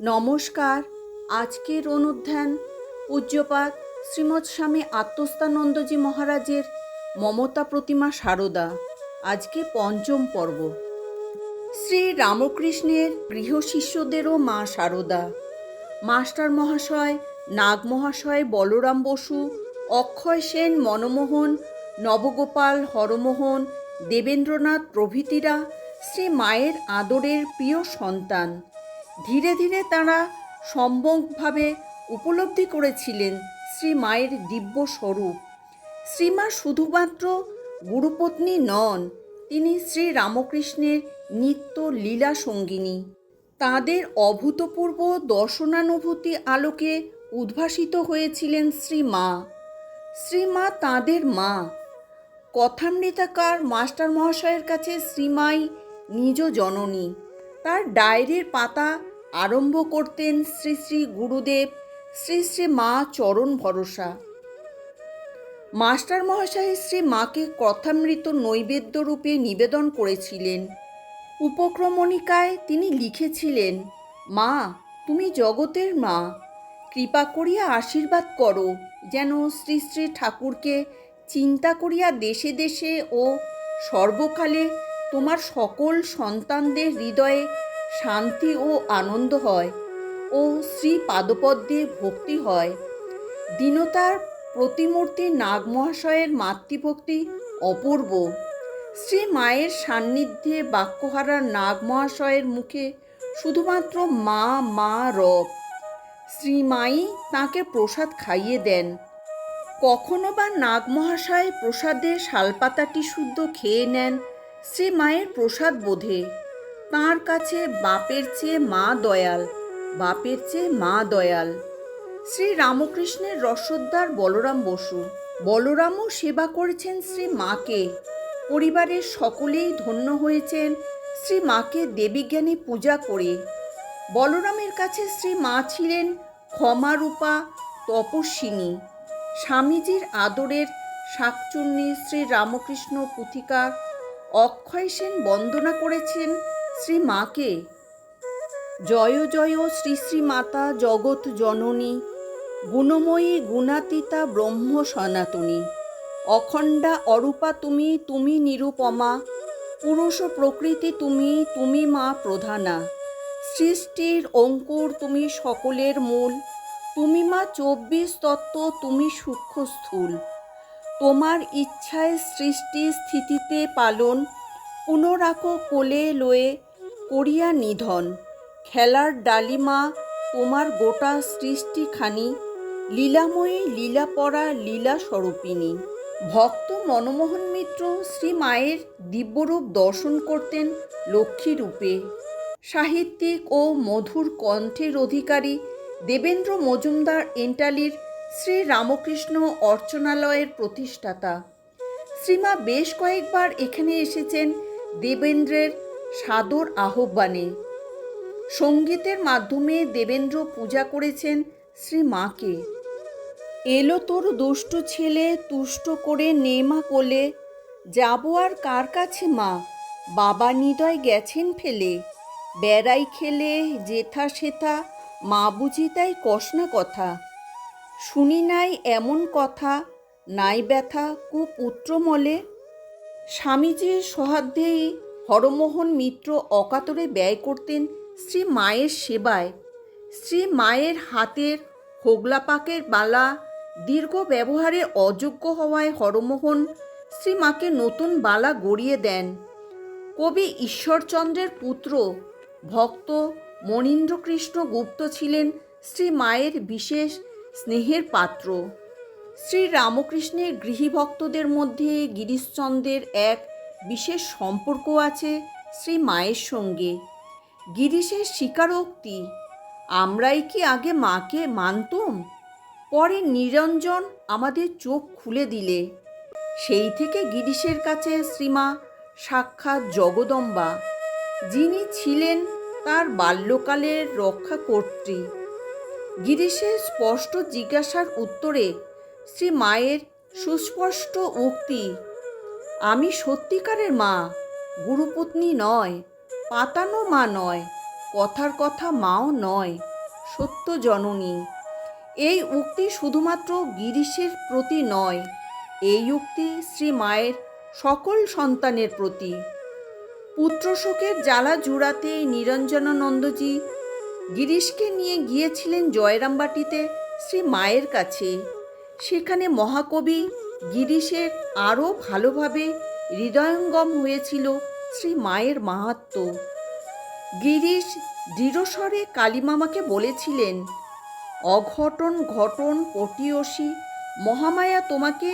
নমস্কার। আজকের অনুধ্যান পূজ্যপাত শ্রীমৎ স্বামী আত্মস্থানন্দজি মহারাজের মমতা প্রতিমা সারদা। আজকে পঞ্চম পর্ব। শ্রী রামকৃষ্ণের গৃহ শিষ্যদেরও মা সারদা। মাস্টার মহাশয়, নাগ মহাশয় বলরাম বসু, অক্ষয় সেন মনমোহন, নবগোপাল হরমোহন, দেবেন্দ্রনাথ প্রভৃতিরা শ্রী মায়ের আদরের প্রিয় সন্তান। ধীরে ধীরে তারা সম্ভবভাবে উপলব্ধি করেছিলেন শ্রী মায়ের দিব্য স্বরূপ। শ্রীমা শুধুমাত্র গুরুপত্নী নন, তিনি শ্রী রামকৃষ্ণের নিত্য লীলা সঙ্গিনী। তাঁদের অভূতপূর্ব দর্শনানুভূতি আলোকে উদ্ভাসিত হয়েছিলেন শ্রী মা। শ্রীমা তাঁদের মা। কথামৃতাকার মাস্টার মহাশয়ের কাছে শ্রীমাই নিজ জননী। তার ডায়েরির পাতা আরম্ভ করতেন শ্রী শ্রী গুরুদেব, শ্রী শ্রী মা চরণ ভরসা। মাস্টার মহাশয় শ্রী মাকে কথামৃত নৈবেদ্য রূপে নিবেদন করেছিলেন। উপক্রমণিকায় তিনি লিখেছিলেন, মা, তুমি জগতের মা। কৃপা করিয়া আশীর্বাদ করো, যেন শ্রী শ্রী ঠাকুরকে চিন্তা করিয়া দেশে দেশে ও সর্বকালে তোমার সকল সন্তানদের হৃদয়ে শান্তি ও আনন্দ হয় ও শ্রী পাদপদ্মে ভক্তি হয়। দীনতার প্রতিমূর্তি নাগমহাশয়ের মাতৃভক্তি অপূর্ব। শ্রী মায়ের সান্নিধ্যে বাক্যহারা নাগমহাশয়ের মুখে শুধুমাত্র মা মা রব শ্রীমাই তাকে প্রসাদ খাইয়ে দেন। কখনো বা নাগমহাশয় প্রসাদে শালপাতাটি শুদ্ধ খেয়ে নেন শ্রী মায়ের প্রসাদ বোধে তাঁর কাছে বাপের চেয়ে মা দয়াল, বাপের চেয়ে মা দয়াল। শ্রী রামকৃষ্ণের রসোদ্দার বলরাম বসু। বলরামও সেবা করেছেন শ্রী মাকে পরিবারের সকলেই ধন্য হয়েছেন শ্রী মাকে দেবীজ্ঞানী পূজা করে। বলরামের কাছে শ্রী মা ছিলেন ক্ষমারূপা তপস্বিনী। স্বামীজির আদরের শাকচুন্নি শ্রী রামকৃষ্ণ পুথিকার অক্ষয় সেন বন্দনা করেছেন শ্রী মাকে জয় জয় শ্রী শ্রী মাতা জগৎ জননী, গুণময়ী গুণাতীতা ব্রহ্ম সনাতনী। অখণ্ডা অরূপা তুমি তুমি নিরুপমা, পুরুষ প্রকৃতি তুমি তুমি মা প্রধানা। সৃষ্টির অঙ্কুর তুমি সকলের মূল, তুমি মা চব্বিশ তত্ত্ব, তুমি সূক্ষ্ম স্থূল। তোমার ইচ্ছায় সৃষ্টি স্থিতিতে পালন, পুনরাকো কোলে লয়ে করিয়া নিধন। খেলার ডালিমা, তোমার গোটা সৃষ্টিখানি, লীলাময়ী লীলাপরা লীলা স্বরূপিণী ভক্ত মনমোহন মিত্র শ্রী মায়ের দিব্যরূপ দর্শন করতেন লক্ষ্মী রূপে। সাহিত্যিক ও মধুর কণ্ঠের অধিকারী দেবেন্দ্র মজুমদার এন্টালির শ্রী রামকৃষ্ণ অর্চনালয়ের প্রতিষ্ঠাতা। শ্রীমা বেশ কয়েকবার এখানে এসেছেন দেবেন্দ্রের সাদর আহ্বানে। সঙ্গীতের মাধ্যমে দেবেন্দ্র পূজা করেছেন শ্রী মাকে। এলো তোর দুষ্ট ছেলে তুষ্ট করে নেমা কোলে, যাব আর কার কাছে মা? বাবা নিদয় গেছেন ফেলে। বেড়াই খেলে জেথা সেথা, মা বুঝি তাই কষনা কথা। শুনি নাই এমন কথা, নাই ব্যথা কুপুত্র মলে স্বামীজির সহাধ্যেই হরমোহন মিত্র অকাতরে ব্যয় করতেন শ্রী মায়ের সেবায়। শ্রী মায়ের হাতের হোগলাপাকের বালা দীর্ঘ ব্যবহারে অযোগ্য হওয়ায় হরমোহন শ্রী মাকে নতুন বালা গড়িয়ে দেন। কবি ঈশ্বরচন্দ্রের পুত্র, ভক্ত মনীন্দ্রকৃষ্ণ গুপ্ত ছিলেন শ্রী মায়ের বিশেষ স্নেহের পাত্র। শ্রী রামকৃষ্ণের গৃহী ভক্তদের মধ্যে গিরিশচন্দ্রের এক বিশেষ সম্পর্ক আছে শ্রী মায়ের সঙ্গে। গিরিশের স্বীকারোক্তি, আমরাই কি আগে মাকে মানতুম? পরে নিরঞ্জন আমাদের চোখ খুলে দিলে। সেই থেকে গিরিশের কাছে শ্রীমা সাক্ষাৎ জগদম্বা, যিনি ছিলেন তার বাল্যকালের রক্ষা কর্ত্রী গিরিশের স্পষ্ট জিজ্ঞাসার উত্তরে শ্রী মায়ের সুস্পষ্ট উক্তি, আমি সত্যিকারের মা, গুরুপত্নী নয়, পাতানো মা নয়, কথার কথা মাও নয়, সত্য জননী। এই উক্তি শুধুমাত্র গিরিশের প্রতি নয়, এই উক্তি শ্রী মায়ের সকল সন্তানের প্রতি। পুত্রশোকের জ্বালা জুড়াতে নিরঞ্জনানন্দজি গিরিশকে নিয়ে গিয়েছিলেন জয়রামবাটিতে শ্রী মায়ের কাছে। সেখানে মহাকবি গিরিশের আরও ভালোভাবে হৃদয়ঙ্গম হয়েছিল শ্রী মায়ের মাহাত্ম্য গিরিশ দৃঢ়স্বরে কালীমামাকে বলেছিলেন, অঘটন ঘটন পটিয়সী মহামায়া তোমাকে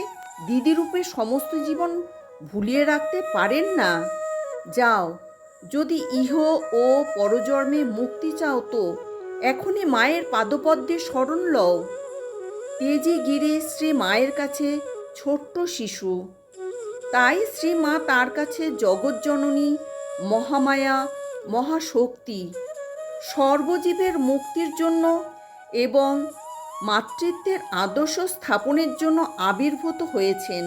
দিদিরূপে সমস্ত জীবন ভুলিয়ে রাখতে পারেন না। যাও যদি ইহ ও পরজন্মে মুক্তি চাও তো এখনই মায়ের পাদপদ্মে শরণ লও। তেজি গিরি শ্রী মায়ের কাছে ছোট্ট শিশু। তাই শ্রী মা তার কাছে জগজ্জননী, মহামায়া, মহাশক্তি, সর্বজীবের মুক্তির জন্য এবং মাতৃত্বের আদর্শ স্থাপনের জন্য আবির্ভূত হয়েছেন।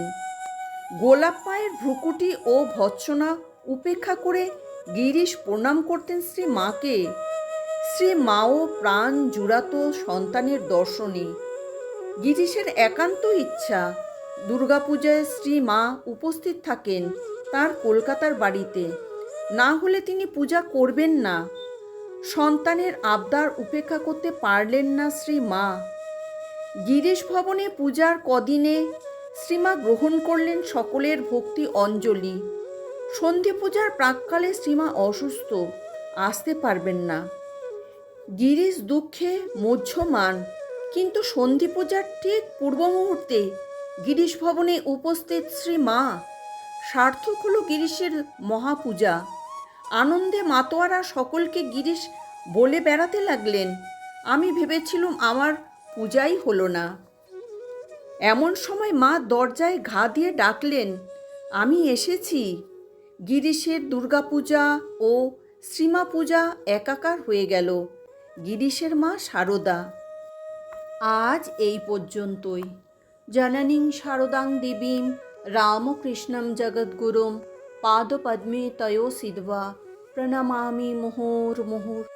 গোলাপ মায়ের ভ্রুকুটি ও ভৎসনা উপেক্ষা করে গিরিশ প্রণাম করতেন শ্রী মাকে শ্রী মাও প্রাণ জুড়াত সন্তানের দর্শনে। গিরিশের একান্ত ইচ্ছা, দুর্গাপূজায় শ্রী মা উপস্থিত থাকেন তার কলকাতার বাড়িতে। না হলে তিনি পূজা করবেন না। সন্তানের আবদার উপেক্ষা করতে পারলেন না শ্রী মা গিরিশ ভবনে পূজার কদিনে শ্রীমা গ্রহণ করলেন সকলের ভক্তি অঞ্জলি। সন্ধি পূজার প্রাককালে শ্রীমা অসুস্থ, আসতে পারবেন না। গিরিশ দুঃখে মধ্যমান কিন্তু সন্ধি পূজার ঠিক পূর্ব মুহূর্তে গিরিশ ভবনে উপস্থিত শ্রী মা সার্থক হল গিরিশের মহাপূজা। আনন্দে মাতোয়ারা সকলকে গিরিশ বলে বেড়াতে লাগলেন, আমি ভেবেছিলুম আমার পূজাই হলো না। এমন সময় মা দরজায় ঘা দিয়ে ডাকলেন, আমি এসেছি। গিরিশের দুর্গাপূজা ও শ্রীমা পূজা একাকার হয়ে গেল। গিরিশের মা সারদা। আজ এই পর্যন্তই। জননীং সারদাং দেবীম, রামকৃষ্ণম জগদ্গুরুম, পাদপদ্মে তয়ো সিদ্ধা প্রণমামি মুহুর্মুহুর